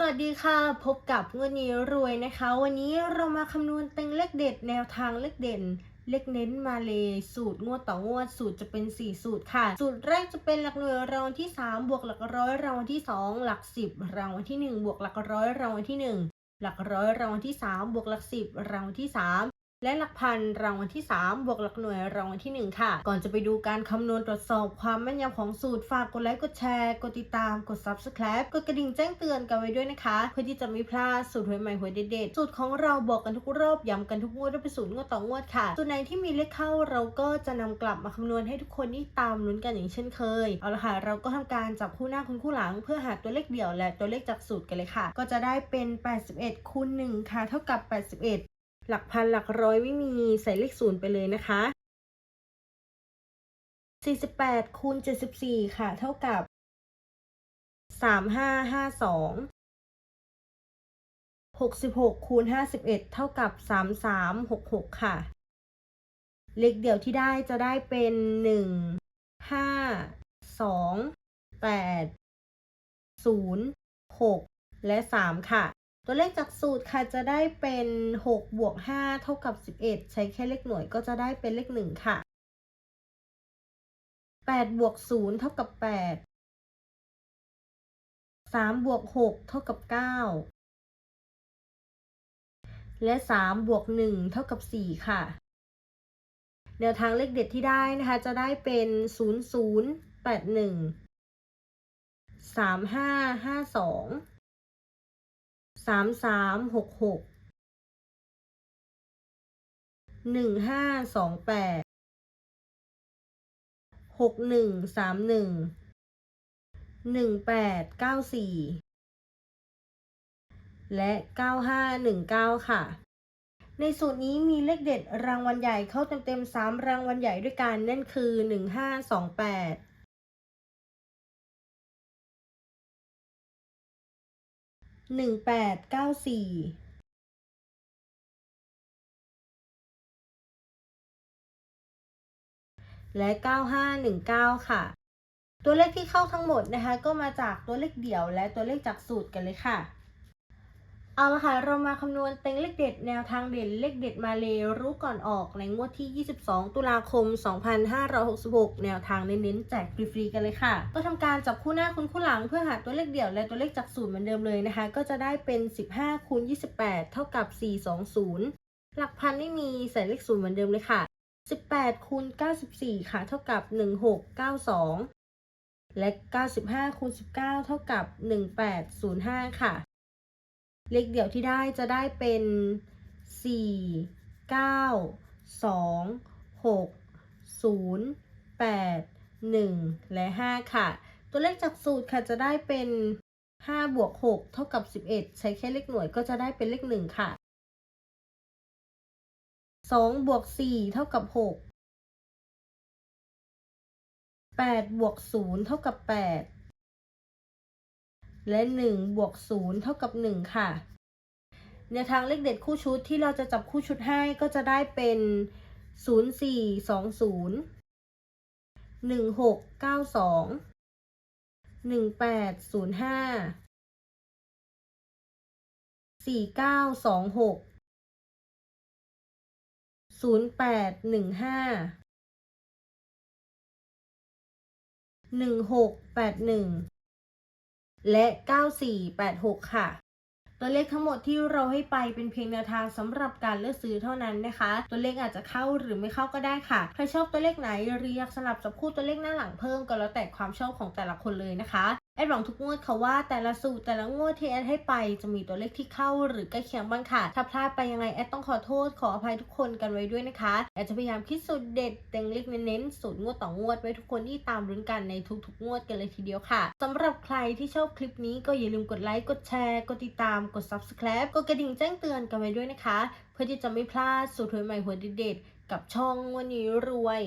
สวัสดีค่ะ พบกับเงินนี้รวยนะคะ วันนี้เรามาคำนวณเต็งเลขเด็ดแนวทางเลขเด่น เลขเน้นมาเลยสูตรงวดต่องวดสูตรจะเป็น 4 สูตรค่ะ สูตรแรกจะเป็นหลักหน่วยรางวัลที่ 3 บวกหลักร้อยรางวัลที่ 2 หลัก 10 รางวัลที่ 1 บวกหลักร้อยรางวัลที่ 1 หลักร้อยรางวัลที่ 3 บวกหลัก 10 รางวัลที่ 3 และหลักพันรางวัลที่ 3 บวกหลักหน่วยรางวัลที่ 1 ค่ะ ก่อนจะไปดูการคำนวณตรวจสอบความแม่นยำของสูตรฝากกดไลค์กดแชร์กดติดตามกด subscribe กดกระดิ่งแจ้งเตือนกันไว้ด้วยนะคะ เพื่อที่จะไม่พลาดสูตรหวยใหม่หวยเด็ดๆสูตรของเราบอกกันทุกรอบย้ำกันทุกงวดด้วยเป็นสูตรงวดต่องวดค่ะสูตรไหนที่มีเลขเข้าเราก็จะนำกลับมาคำนวณให้ทุกคนที่ตามลุ้นกันอย่างเช่นเคยเอาละค่ะเราก็ทำการจับคู่หน้าคุณคู่หลัง เพื่อหาตัวเลขเดี่ยวและตัวเลขจากสูตรกันเลยค่ะ ก็จะได้เป็น 81คูณ1ค่ะเท่ากับ 81 หลักพันหลักร้อยไม่มีใส่เลขศูนย์ไปเลยนะคะ 48คูณ74 ค่ะ เท่ากับ 3552 66คูณ51 เท่ากับ 3366 ค่ะ เลขเดี่ยวที่ได้จะได้เป็น 1 5 2 8 0 6 และ 3 ค่ะ ตัวเลขจากสูตรค่ะจะได้เป็น6บวก5เท่ากับ 11 ใช้แค่เลขหน่วยก็จะได้เป็นเลข 1 ค่ะ8บวก0เท่ากับ 8 3บวก6เท่ากับ 9 และ3บวก1เท่ากับ 4 ค่ะแนวทางเลขเด็ดที่ได้นะคะ จะได้เป็น 0 0 8 1 3 5 5 2 สามสามหกหกหนึ่งห้าสองแปดหกหนึ่งสามหนึ่งหนึ่งแปดเก้าสี่และเก้าห้าหนึ่งเก้าค่ะ ในสูตรนี้มีเลขเด็ดรางวัลใหญ่เข้าเต็มๆสามรางวัลใหญ่ด้วยกันนั่นคือหนึ่งห้าสองแปด หนึ่งแปดเก้าสี่และเก้าห้าหนึ่งเก้าค่ะ ตัวเลขที่เข้าทั้งหมดนะคะ ก็มาจากตัวเลขเดี่ยวและตัวเลขจากสูตรกันเลยค่ะ เอาละค่ะ เรามาคำนวณเต็งเลขเด็ดแนวทางเด่นเลขเด็ดมาเลรู้ก่อนออกในงวดที่ 22 ตุลาคม 2566 แนวทางเน้นๆแจกฟรีๆกันเลยค่ะ ก็ทำการจับคู่หน้าคุณคู่หลังเพื่อหาตัวเลขเดี่ยวและตัวเลขจากสูตรเหมือนเดิมเลยนะคะ ก็จะได้เป็น 15คูณ28 เท่ากับ 420 หลักพันไม่มีใส่เลขศูนย์เหมือนเดิมเลยค่ะ 18คูณ94 ค่ะ เท่ากับ 1692 และ 95คูณ19 เท่ากับ 1805 ค่ะ เลขเดี่ยวที่ได้จะได้เป็น 4 9 2 6 0 8 1 และ 5 ค่ะ ตัวเลขจากสูตรค่ะจะได้เป็น 5 บวก 6 เท่ากับ 11 ใช้แค่เลขหน่วยก็จะได้เป็นเลข 1 ค่ะ 2 บวก 4 เท่ากับ 6 8 บวก 0 เท่ากับ 8 และ 1 บวก 0 เท่ากับ 1 ค่ะแนวทางเลขเด็ดคู่ชุดที่เราจะจับคู่ชุดให้ก็จะได้เป็น 0 4 2 0 1 6 9 2 1 8 0 5 4 9 2 6 0 8 1 5 1 6 8 1 และ 9486 ค่ะ ตัวเลขทั้งหมดที่เราให้ไปเป็นเพียงแนวทางสำหรับการเลือกซื้อเท่านั้นนะคะ ตัวเลขอาจจะเข้าหรือไม่เข้าก็ได้ค่ะ ใครชอบตัวเลขไหนหรืออยากสลับจับคู่ตัวเลขหน้าหลังเพิ่มก็แล้วแต่ความชอบของแต่ละคนเลยนะคะ แอดหวังทุกงวดค่ะว่าแต่ละสูตรแต่ละงวดที่แอดให้ไปจะมีตัวเลขที่เข้าหรือใกล้เคียงบ้างค่ะ ถ้าพลาดไปยังไงแอดต้องขอโทษขออภัยทุกคนกันไว้ด้วยนะคะแอดจะพยายามคิดสูตรเด็ดเต็งเล็กเน้นสูตรงวดต่องวดไว้ทุกคนที่ตามรุ้นกันในทุกๆงวดกันเลยทีเดียวค่ะสำหรับใครที่ชอบคลิปนี้ก็อย่าลืมกดไลค์กดแชร์กดติดตามกด subscribe กดกระดิ่งแจ้งเตือนกันไว้ด้วยนะคะ เพื่อที่จะไม่พลาดสูตรหวยใหม่หัวเด็ดๆกับช่องวันนี้รวย